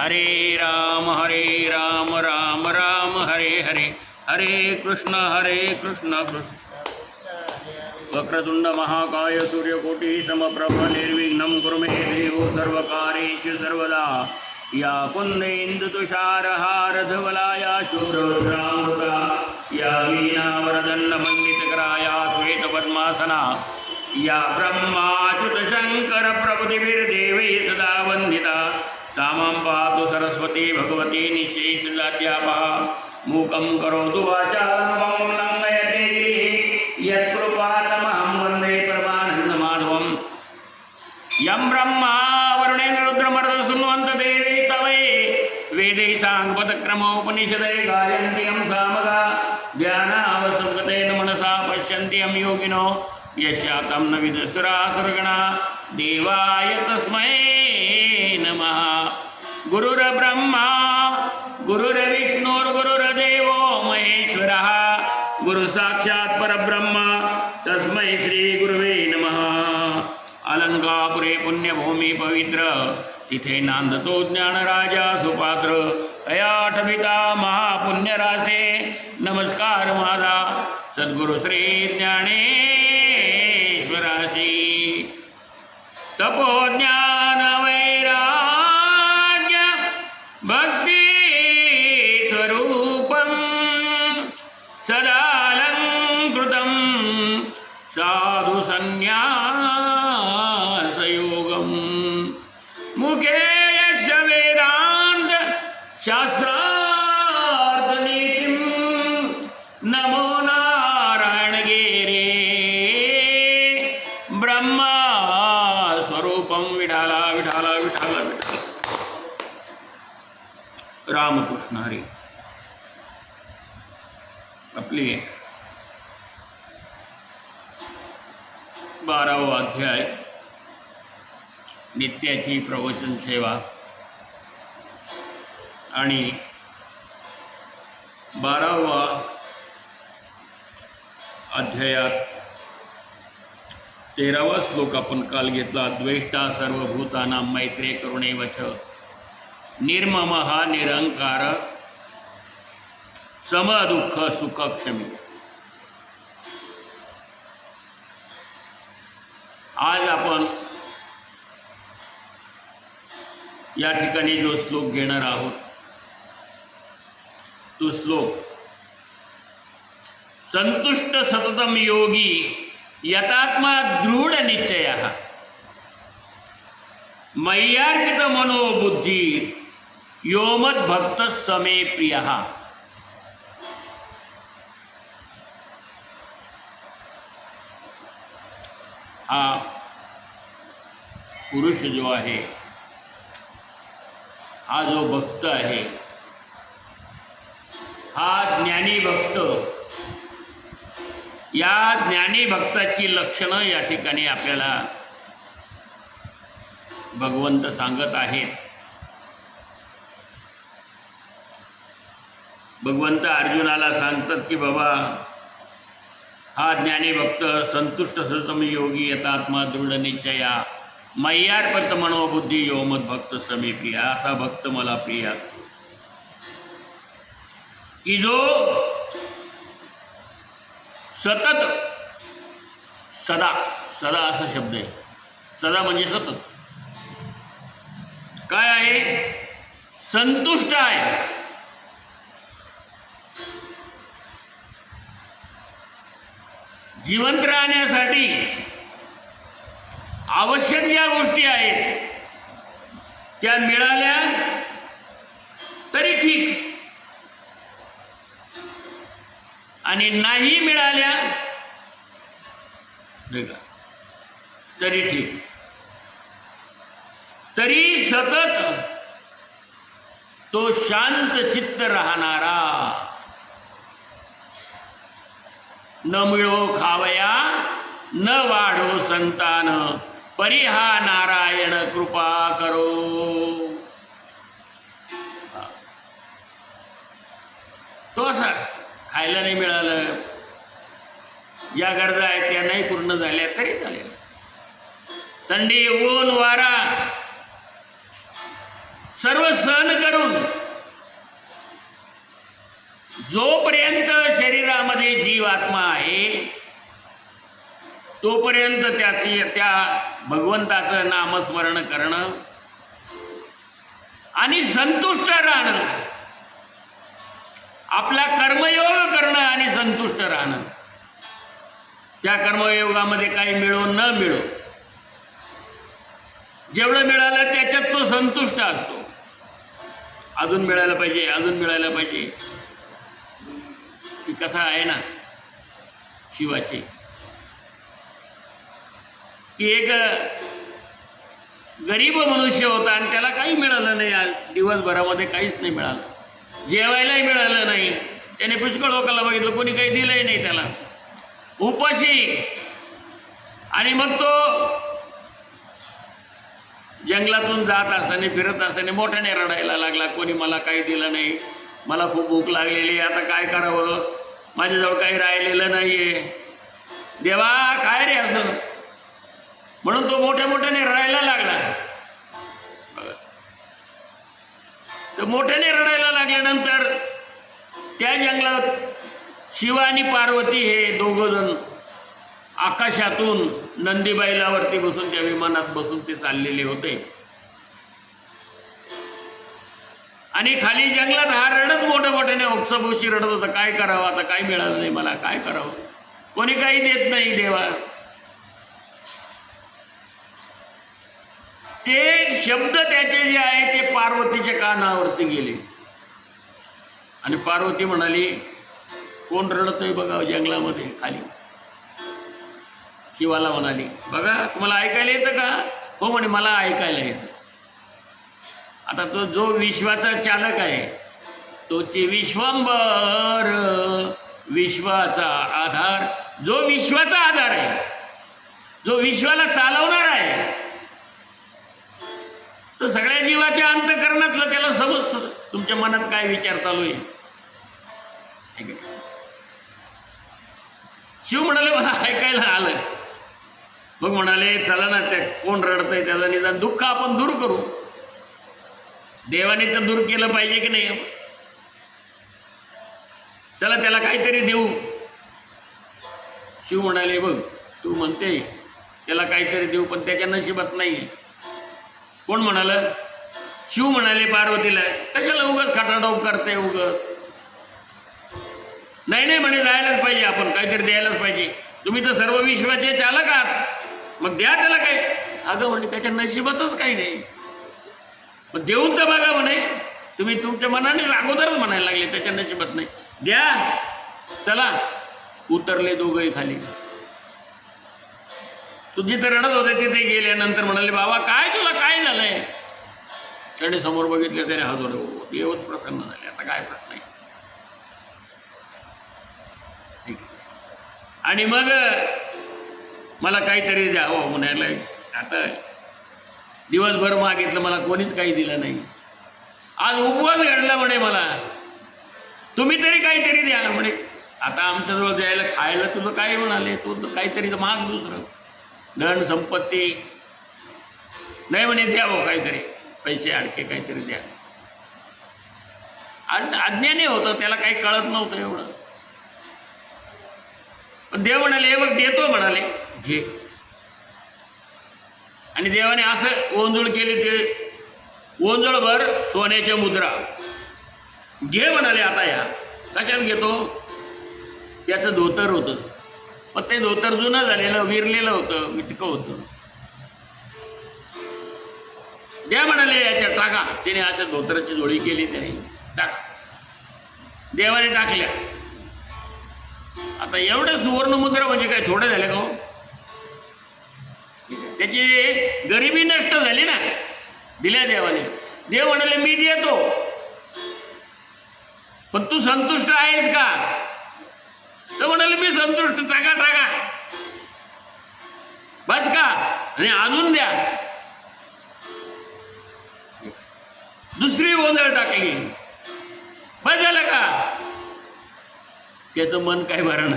हरे राम हरे राम राम राम हरे हरे हरे कृष्ण हरे कृष्ण कृष्ण। वक्रतुंड महाकाय सूर्यकोटी समप्रभ निर्विघ्नं कुर्मे देवो सर्वकारेषु सर्वदा। या कुन्देन्दुतुषारहारधवलाया शूररुद्रामृता। या वीणावरदण्डमण्डितकराया श्वेतपद्मासना। या ब्रह्माच्युतशङ्करप्रभृतिभिर्देवैः सदा वन्दिता। सा मां पातु सरस्वती भगवती निःशेषजात्यापः मूकं करोतु वाचालं लङ्घयते यत्कृपातमहं वन्दे परमानन्दमाधवम् यं ब्रह्मा वरुणेन्द्ररुद्रमर्दशृण्वन्त देवी स्तवे वेदै साङ्गपदक्रमोपनिषदे गायन्ति यं सामगा ध्यानावसुगतेन मनसा पश्यन्ति यं योगिनो यशातं न विदुसुरासुरगणा देवाय तस्मै नमः गुरुर्ब्रह्मा महेश्वर महेश्वरः गुरुसाक्षात् परब्रह्म तस्मै श्री गुरुवे नमः. अलंकापुरे पुण्यभूमी पवित्र तिथे नांदतो ज्ञानराजा सुपात्र अयाठमिता महापुण्यरासे नमस्कार माझा सद्गुरु श्री ज्ञानेश्वराशी. तपोज्ञान ब्रह्मा स्वरूपं विठाला विठाला विठाला विठाला. रामकृष्ण हरी. आपली बारावा अध्याय. नित्याची प्रवचन सेवा. आणि बारावा अध्यायात तेरावा श्लोक आपण काल घेतला द्वेष्टा सर्वभूतानां मैत्रे करुणेवच. निर्मम हा निरंकार समदुःख सुखक्षमी. आज आपण या ठिकाणी जो श्लोक घेणार आहोत तो श्लोक संतुष्ट सततम योगी यतात्मा दृढ निश्चय। मय्यार्पित मनोबुद्धी योमद भक्त समे प्रिय। हा पुरुष जो आहे, हा जो भक्त आहे, हा ज्ञानी भक्त या ज्ञानी भक्ताची लक्षणं या ठिकाणी आपल्याला भगवंत सांगत आहेत. भगवंत अर्जुनाला सांगतात की बाबा हा ज्ञानी भक्त संतुष्ट सतम योगी यथात्मा दृढ निश्चया मय्यार्पत मनोबुद्धी योमत भक्त समी प्रिय असा भक्त मला प्रिय. की जो सतत. सदा. सदा असा शब्द आहे. सदा म्हणजे सतत. काय आहे? संतुष्ट आहे. जिवंत राहण्यासाठी आवश्यक ज्या गोष्टी आहेत त्या मिळाल्या तरी ठीक. आणि नाही मिळाल्या तरी ठीक तरी सतत तो शांत चित्त राहणारा न मिळो खावया न वाढो संतान परिहा नारायण कृपा करो. तो असा खायला नाही मिळालं. ज्या गरजा आहेत त्या नाही पूर्ण झाल्या तरी चालेल. थंडी ऊन वारा. सर्व सहन करून जोपर्यंत शरीरामध्ये जीव आत्मा आहे तोपर्यंत त्याची त्या भगवंताचं नामस्मरण करणं आणि संतुष्ट राहणं आपला कर्मयोग करणं आणि संतुष्ट राहणं. त्या कर्मयोगामध्ये काही मिळो न मिळो. जेवढं मिळालं त्याच्यात तो संतुष्ट असतो. अजून मिळायला पाहिजे अजून मिळायला पाहिजे. ती कथा आहे ना शिवाची. की एक गरीब मनुष्य होता आणि त्याला काही मिळालं नाही आज. दिवसभरामध्ये काहीच नाही मिळालं. जेवायलाही मिळालं नाही. त्याने पुष्कळ लोकांना बघितलं कोणी काही दिलंही नाही त्याला. उपाशी. आणि मग तो जंगलातून जात असताना फिरत असताना मोठ्याने रडायला लागला कोणी मला काही दिलं नाही. मला खूप भूक लागलेली आहे, आता काय करावं? माझ्याजवळ काही राहिलेलं नाही आहे देवा काय रे असं? म्हणून तो मोठ्या मोठ्याने रडायला लागला. तर मोठ्याने रडायला लागल्यानंतर त्या जंगलात शिव आणि पार्वती हे दोघं जण आकाशातून नंदीबाईलावरती बसून त्या विमानात बसून ते चाललेले होते. आणि खाली जंगलात हा रडत मोठ्या मोठ्याने उत्सभोशी रडत होता. काय करावं आता? काय मिळालं नाही मला? काय करावं? कोणी काही देत नाही देवा. ते शब्द त्याचे जे आहे ते पार्वतीच्या कानावरती गेले. आणि पार्वती म्हणाली कोण रडतोय बघा जंगलामध्ये खाली. शिवाला म्हणाली बघा तुम्हाला ऐकायला येतं का? हो म्हणे मला ऐकायला येतं. आता तो जो विश्वाचा चालक आहे तोचे विश्वंबर विश्वाचा आधार जो विश्वाचा आधार आहे जो विश्वाला चालवणार आहे तर सगळ्या जीवाच्या अंतकरणातलं त्याला समजतं. तुमच्या मनात काय विचार चालू आहे? शिव म्हणाले मला ऐकायला आलं. मग म्हणाले चला ना ते कोण रडतंय त्याचं निदान दुःख आपण दूर करू. देवाने तर दूर केलं पाहिजे की नाही? चला त्याला काहीतरी देऊ. शिव म्हणाले बघ तू म्हणते त्याला काहीतरी देऊ पण त्याच्या नशिबात नाही आहे कोण म्हणालं? शिव म्हणाले पार्वतीला कशाला उगत खाटाटोप करते उगत नाही नाही म्हणे जायलाच पाहिजे आपण काहीतरी द्यायलाच पाहिजे. तुम्ही तर सर्व विश्वाचे चालक आहात. मग द्या त्याला काय अगं म्हणे त्याच्या नशिबातच काही नाही. मग देऊन तर बघा म्हणे. तुम्ही तुमच्या मनाने अगोदरच म्हणायला लागले त्याच्या नशिबात नाही. द्या. चला. उतरले दोघंही खाली. तुझी तर रडत होते तिथे गेल्यानंतर म्हणाले बाबा काय तुला काय झालं? त्याने समोर बघितले त्याने हजर "हो, देवच प्रसन्न झाले आता काय प्रश्न आहे ठीक आणि मग मला काहीतरी द्यावं हो, म्हणायला आता दिवसभर मागितलं मला कोणीच काही दिलं नाही. आज उपवास घडला म्हणे मला. तुम्ही तरी काहीतरी द्या म्हणे. आता आमच्याजवळ द्यायला खायला तुला काय म्हणाले? तू काहीतरी तर माग दुसरं. धन संपत्ती. नाही म्हणे द्या हो काहीतरी. पैसे अडके काहीतरी द्या. आणि अज्ञानी होतं त्याला काही कळत नव्हतं एवढं. पण देव म्हणाले हे बघ देतो म्हणाले घे. आणि देवाने असं ओंजूळ केली ते ओंजळभर सोन्याच्या मुद्रा. घे म्हणाले आता या. कशात घेतो? त्याचं धोतर होतं. पण ते धोतर जुनं झालेलं विरलेलं होतं मिटकं होतं. द्या म्हणाले याच्या टाका. तिने असं धोतराची जोडी केली त्याने. टाक. देवाने टाकल्या. आता एवढं सुवर्णमुद्रा म्हणजे काय थोडं झालं का हो? त्याची गरिबी नष्ट झाली ना. दिल्या देवाने. देव म्हणाले मी देतो. पण तू संतुष्ट आहेस का? तर म्हणाले मी संतुष्ट. टाका टाका. बस का? आणि अजून द्या. दुसरी गोंधळ टाकली. बस झालं का? त्याचं मन काय भरणं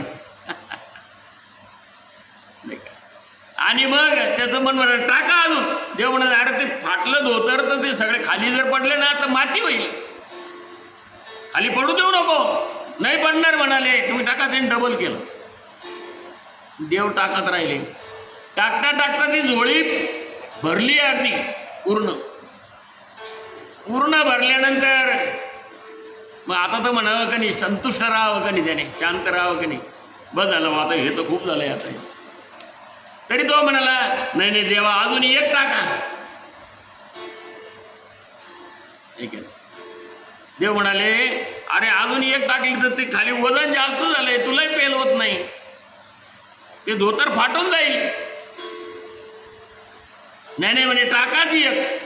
नाही. का? आणि मग त्याचं मन भरण टाका अजून. देव म्हणाले अरे ते फाटलं धोतर तर ते सगळे खाली जर पडले ना तर माती होईल. खाली पडू देऊ नको. नाही पडणार म्हणाले. तुम्ही टाका त्यांनी डबल केलं. देव टाकत राहिले. टाकता टाकता ती झोळी भरली अगदी पूर्ण. पूर्ण भरल्यानंतर मग आता तर म्हणावं का नाही संतुष्ट राहावं का नाही त्याने शांत राहावं का नाही? बस झालं आता हे तर खूप झालं आता. तरी तो म्हणाला नाही नाही देवा अजून एक टाका. ठीक आहे देव म्हणाले अरे अजून एक टाकली तर ते खाली वजन जास्त झालंय तुलाही पेल होत नाही. ते धोतर फाटून जाईल. नाही नाही म्हणे टाकाच एक.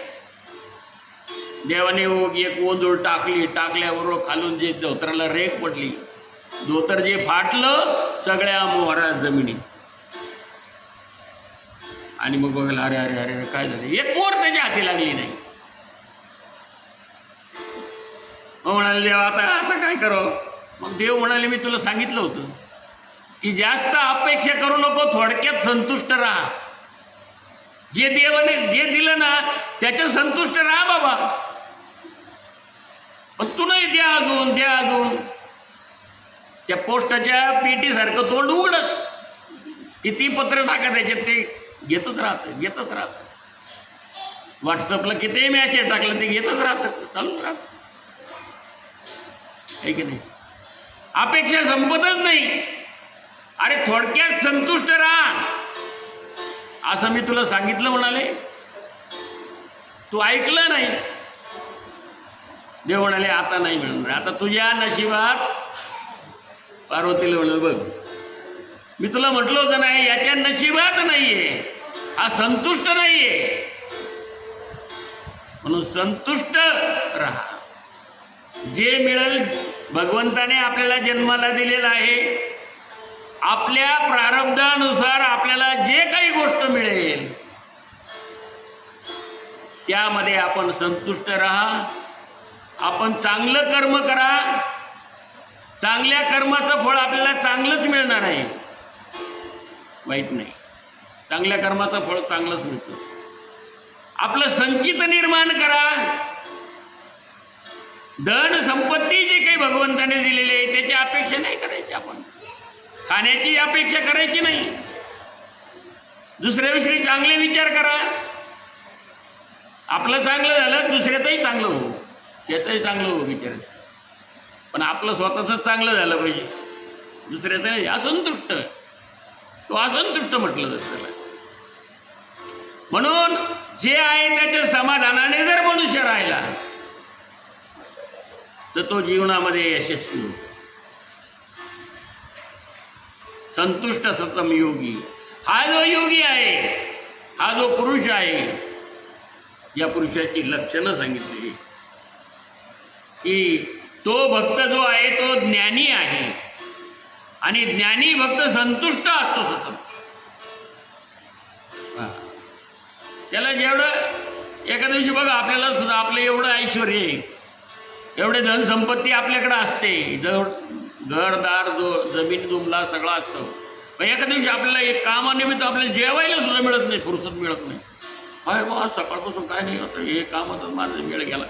देवाने हो, एक ओंजूळ टाकली टाकल्याबरोबर खालून जे धोत्राला रेख पडली धोतर जे फाटलं सगळ्या मोहरा जमिनीत. आणि मग बघायला अरे अरे अरे अरे, काय झालं? एक मोर त्याच्या हाती लागली नाही. मग म्हणाले देवा आता आता काय करावं मग देव म्हणाले मी तुला सांगितलं होतं की जास्त अपेक्षा करू नको थोडक्यात संतुष्ट राहा. जे देवाने जे दिलं ना त्याच्यात संतुष्ट राहा बाबा. पण तू नाही द्या अजून द्या अजून. त्या पोस्टाच्या पेटीसारखं तोंड उघडच. किती पत्र टाका त्याच्यात ते? घेतच राहतं घेतच राहतं. व्हॉट्सअपला किती मॅसेज टाकलं ते घेतच राहतं चालूच राहतं. आहे की नाही? अपेक्षा संपतच नाही. अरे थोडक्यात संतुष्ट राहा. असं मी तुला सांगितलं म्हणाले. तू ऐकलं नाहीस. देव म्हणाले आता नाही मिळणार. आता तुझ्या नशिबात पार्वतीला म्हणाल बघ. मी तुला म्हटलं होतं नाही याच्या नशिबात आहे हा संतुष्ट नाही आहे म्हणून संतुष्ट राहा. जे मिळेल भगवंताने आपल्याला जन्माला दिलेलं आहे आपल्या प्रारब्धानुसार आपल्याला जे काही गोष्ट मिळेल त्यामध्ये आपण संतुष्ट राहा. आपण चांगलं कर्म करा. चांगल्या कर्माचं फळ आपल्याला चांगलंच मिळणार आहे. वाईट नाही. चांगल्या कर्माचं फळ चांगलंच मिळतं. आपलं संचित निर्माण करा. धन संपत्ती जे काही भगवंताने दिलेली आहे त्याची अपेक्षा नाही करायची आपण. खाण्याची अपेक्षा करायची नाही. दुसऱ्याविषयी चांगले विचार करा. आपलं चांगलं झालं दुसऱ्याचंही चांगलं होऊ त्याचंही चांगलं हो विचार पण आपलं स्वतःचंच चांगलं झालं पाहिजे. दुसऱ्याचं असंतुष्ट. तो असंतुष्ट म्हटलं जातं त्याला. म्हणून जे आहे त्याच्या समाधानाने जर मनुष्य राहिला तर तो जीवनामध्ये यशस्वी होतो. संतुष्ट सतम योगी. हा जो योगी आहे हा जो पुरुष आहे या पुरुषाची लक्षणं सांगितली. की तो भक्त जो आहे तो ज्ञानी आहे. आणि ज्ञानी भक्त संतुष्ट असतो सतत. त्याला जेवढं एका दिवशी बघा आपल्याला सुद्धा आपलं एवढं ऐश्वर आहे. एवढे धनसंपत्ती आपल्याकडं असते. घरदार जो जमीन जुमला सगळं असतं. पण एका दिवशी आपल्याला एक कामानिमित्त आपल्याला जेवायला सुद्धा मिळत नाही फुरसत मिळत नाही. अरे बा सकाळपासून काय नाही होतं हे कामातच माझा वेळ गेला.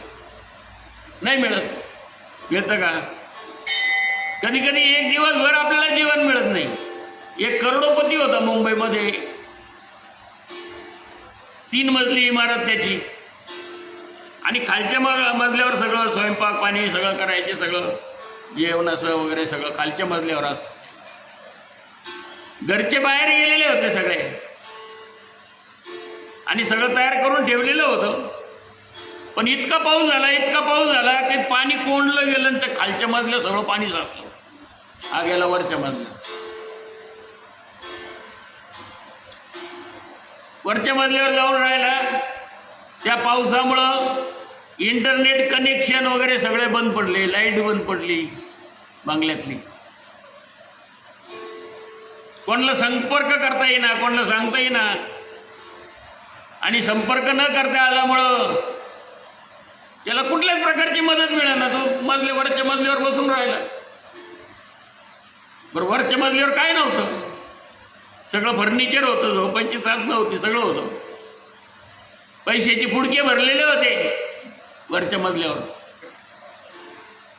नाही मिळत. मिळतं का? कधी कधी एक दिवसभर आपल्याला जीवन मिळत नाही. एक करोडोपती होता मुंबईमध्ये. तीन मजली इमारत त्याची. आणि खालच्या मग मजल्यावर सगळं स्वयंपाक पाणी सगळं करायचे सगळं जेवणाचं वगैरे सगळं खालच्या मजल्यावर असं. घरचे बाहेर गेलेले होते सगळे. आणि सगळं तयार करून ठेवलेलं होतं. पण इतका पाऊस झाला इतका पाऊस झाला की पाणी कोंडलं गेलं आणि त्या खालच्या मजल्या सगळं पाणी साचलं. हा गेला वरच्या मजल्या. वरच्या मजल्यावर जाऊन राहिला. त्या पावसामुळं इंटरनेट कनेक्शन वगैरे सगळे बंद पडले लाइट बंद पडली बांगल्यातली. कोणाला संपर्क करता येईना कोणाला सांगता येईना. आणि संपर्क न करता आल्यामुळं त्याला कुठल्याच प्रकारची मदत मिळेना तो मजले वरच्या मजल्यावर बसून राहिला. बरं वरच्या मजल्यावर काय नव्हतं? सगळं फर्निचर होतं झोपायची साधनं होती सगळं होतं. पैशाचे फुडके भरलेले होते. वरच्या मजल्यावर.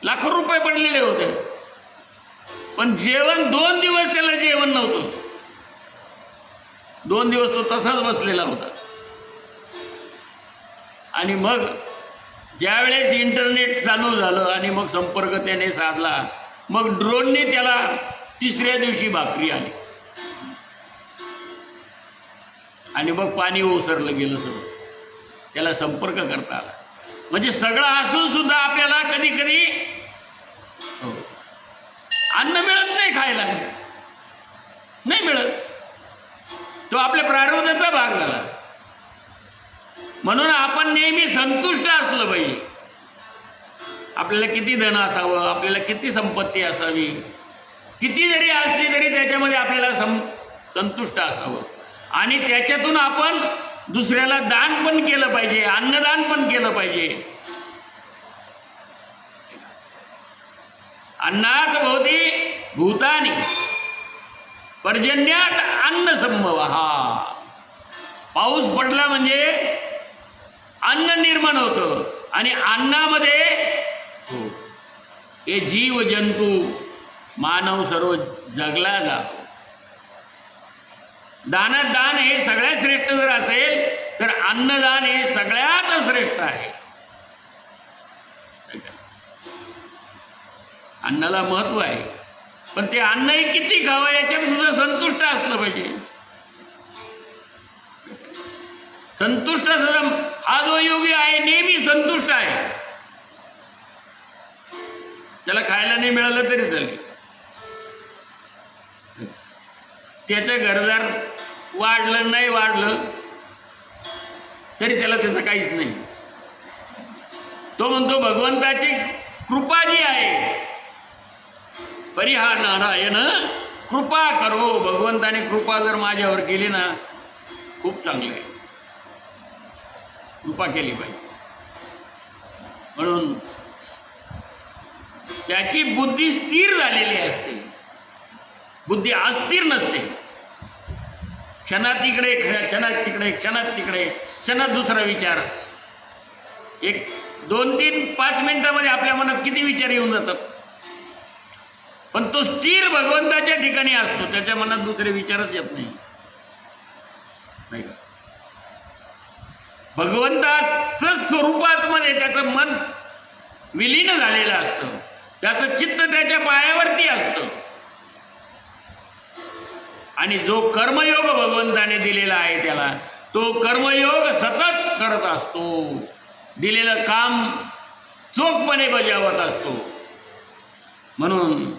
लाखो रुपये पडलेले होते. पण जेवण दोन दिवस त्याला जेवण नव्हतं. दोन दिवस तो तसाच बसलेला होता. आणि मग ज्यावेळेस इंटरनेट चालू झालं आणि मग संपर्क त्याने साधला मग ड्रोनने त्याला तिसऱ्या दिवशी भाकरी आली. आणि मग पाणी ओसरलं गेलं सगळं. त्याला संपर्क करता आला. म्हणजे सगळं असून सुद्धा आपल्याला कधी कधी हो, अन्न मिळत नाही खायला. नाही मिळत. तो आपल्या प्रारब्धाचा भाग झाला. म्हणून आपण नेहमी संतुष्ट असलं पाहिजे. आपल्याला किती धन असावं आपल्याला किती संपत्ती असावी किती जरी असली तरी त्याच्यामध्ये आपल्याला सं संतुष्ट असावं. आणि त्याच्यातून आपण दुसऱ्याला दान पण केलं पाहिजे अन्नदान पण केलं पाहिजे. अन्नात भोवती भूतानी पर्जन्यात अन्न संभव हा पाऊस पडला म्हणजे अन्न निर्माण होतं. आणि अन्नामध्ये हो हे जीव जंतू मानव सर्व जगला जातो. दानात दान हे सगळ्यात श्रेष्ठ जर असेल तर अन्नदान हे सगळ्यात श्रेष्ठ आहे. अन्नाला महत्त्व आहे. पण ते अन्नही किती खावं याच्यात सुद्धा संतुष्ट असलं पाहिजे. संतुष्ट सदम हा जो योगी आहे नेहमी संतुष्ट आहे. त्याला खायला नाही मिळालं तरी चालेल. त्याचं घरदार वाढलं नाही वाढलं तरी त्याला त्याचं काहीच नाही. तो म्हणतो भगवंताची कृपा जी आहे परिहार नारायण कृपा करो. भगवंताने कृपा जर माझ्यावर केली ना खूप चांगलं आहे. कृपा केली पाहिजे. म्हणून त्याची बुद्धी स्थिर झालेली असते. बुद्धी अस्थिर नसते. क्षणात इकडे क्षणात तिकडे क्षणात तिकडे क्षणात दुसरा विचार. एक दोन तीन पाच मिनिटामध्ये आपल्या मनात किती विचार येऊन जातात? पण तो स्थिर भगवंताच्या ठिकाणी असतो. त्याच्या मनात दुसरे विचारच येत नाही. नाही का? भगवंताचं स्वरूपात मध्ये त्याचं मन विलीन झालेलं असतं. त्याचं चित्त त्याच्या पायावरती असतं. आणि जो कर्मयोग भगवंताने दिलेला आहे त्याला तो कर्मयोग सतत करत असतो. दिलेलं काम चोखपणे बजावत असतो. म्हणून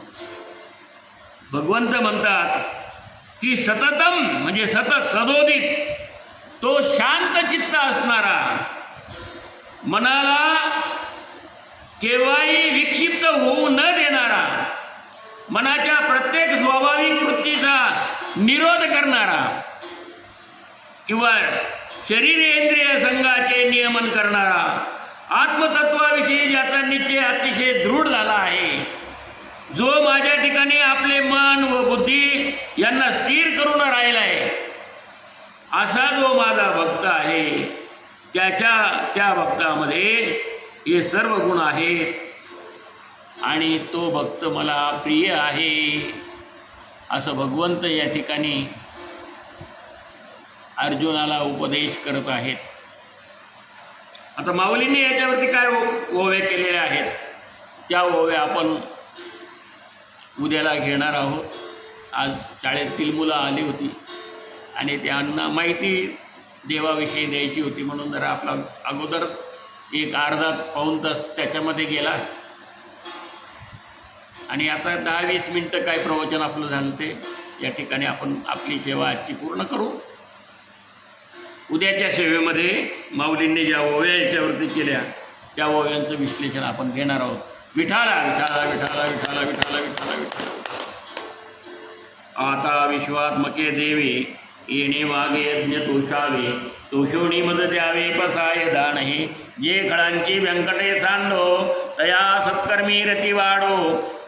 भगवंत म्हणतात की सततम म्हणजे सतत सदोदित तो शांत चित्त असणारा मनाला केव्हाही विक्षिप्त होऊ न देणारा मनाच्या प्रत्येक स्वाभाविक वृत्तीचा निरोध करणारा किंवा शरीरेंद्रिय संघाचे नियमन करणारा आत्मतत्वाविषयी ज्याचा निश्चय अतिशय दृढ झाला आहे जो माझ्या ठिकाणी आपले मन व बुद्धी यांना स्थिर करून राहिला आहे असा जो माझा भक्त आहे त्याच्या त्या भक्तामध्ये हे सर्व गुण आहेत. आणि तो भक्त मला प्रिय आहे असं भगवंत या ठिकाणी अर्जुनाला उपदेश करत आहेत. आता माऊलींनी याच्यावरती काय ओ- ओवे केलेले आहेत? त्या ओव्या आपण उद्याला घेणार आहोत. आज शाळेतील मुलं आली होती. आणि त्यांना माहिती देवाविषयी द्यायची होती म्हणून जरा आपला अगोदर एक अर्धा पाऊन तास त्याच्यामध्ये गेला. आणि आता दहा वीस मिनटं काय प्रवचन आपलं झालं ते या ठिकाणी आपण आपली सेवा आजची पूर्ण करू. उद्याच्या सेवेमध्ये माऊलींनी ज्या ओव्या याच्यावरती केल्या त्या ओव्यांचं विश्लेषण आपण घेणार आहोत. विठाला विठाला विठाला विठाला विठाला विठाला विठाला. आता विश्वात्मके देवी येणे वागे यज्ञ तोषावे तोषोणी मद द्यावे पसाय दानहे. जे खळांची व्यंकटे सांडो तया सत्कर्मी रती वाढो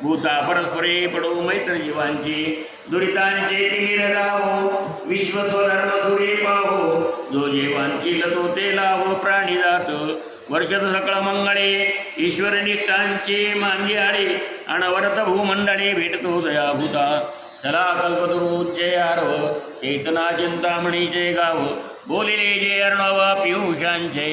भूता परस्परे पडो मैत्र जीवांची दुरितांचे तिमिर लावो. विश्व स्वधर्म सुरे पाहो जो जेवांची लतो ते लावो प्राणी जात. वर्षद सकळ मंगळे ईश्वरनिष्ठांचे मांजी आळे अनवरत भूमंडळे भेटतो दयाभूता. चला कल्पतरूचे आरव चेतना चिंतामणीचे गाव बोलिले जे अर्णव पियुषांचे